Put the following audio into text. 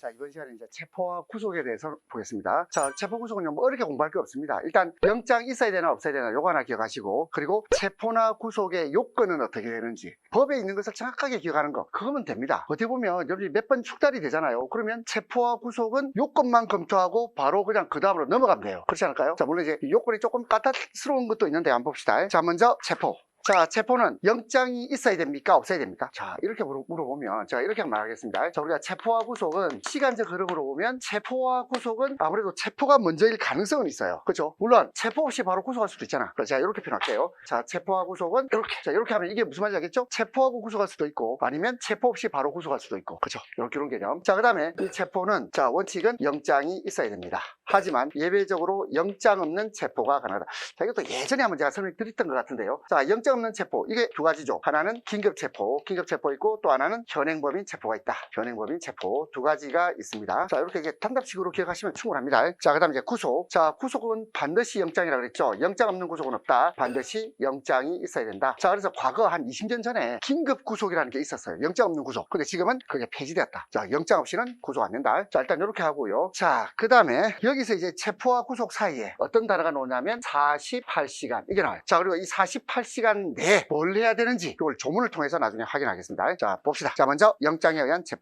자, 이번 시간에 이제 체포와 구속에 대해서 보겠습니다. 자, 체포 구속은요, 뭐 어렵게 공부할 게 없습니다. 일단, 영장 있어야 되나 없어야 되나 요거 하나 기억하시고, 그리고 체포나 구속의 요건은 어떻게 되는지, 법에 있는 것을 정확하게 기억하는 거, 그거면 됩니다. 어떻게 보면 여러분이 몇 번 축달이 되잖아요. 그러면 체포와 구속은 요건만 검토하고 바로 그냥 그 다음으로 넘어가면 돼요. 그렇지 않을까요? 자, 물론 이제 이 요건이 조금 까다스러운 것도 있는데 한번 봅시다. 자, 먼저 체포. 자, 체포는 영장이 있어야 됩니까? 없어야 됩니까? 자, 이렇게 물어- 물어보면 제가 이렇게 말하겠습니다. 자, 우리가 체포와 구속은 시간적 흐름으로 보면 체포와 구속은 아무래도 체포가 먼저일 가능성은 있어요. 그렇죠? 물론 체포 없이 바로 구속할 수도 있잖아. 그래서 제가 이렇게 표현할게요. 자, 체포와 구속은 이렇게. 자, 이렇게 하면 이게 무슨 말인지 알겠죠? 체포하고 구속할 수도 있고 아니면 체포 없이 바로 구속할 수도 있고. 그렇죠? 이런 개념. 자, 그다음에 이 체포는 자, 원칙은 영장이 있어야 됩니다. 하지만 예외적으로 영장 없는 체포가 가능하다. 자, 이것도 예전에 한번 제가 설명드렸던 것 같은데요. 자, 영장 없는 체포. 이게 두 가지죠. 하나는 긴급 체포, 긴급 체포 있고 또 하나는 현행범인 체포가 있다. 현행범인 체포 두 가지가 있습니다. 자, 이렇게 이게 단답식으로 기억하시면 충분합니다. 자, 그다음 이제 구속. 자, 구속은 반드시 영장이라고 그랬죠. 영장 없는 구속은 없다. 반드시 영장이 있어야 된다. 자, 그래서 과거 한 20년 전에 긴급 구속이라는 게 있었어요. 영장 없는 구속. 근데 지금은 그게 폐지되었다. 자, 영장 없이는 구속 안 된다. 자, 일단 이렇게 하고요. 자, 그다음에 여기 서 이제 체포와 구속 사이에 어떤 단어가 나오냐면 48시간 이게 나와요. 자, 그리고 이 48시간 내에 뭘 해야 되는지 이걸 조문을 통해서 나중에 확인하겠습니다. 자, 봅시다. 자, 먼저 영장에 의한 체포.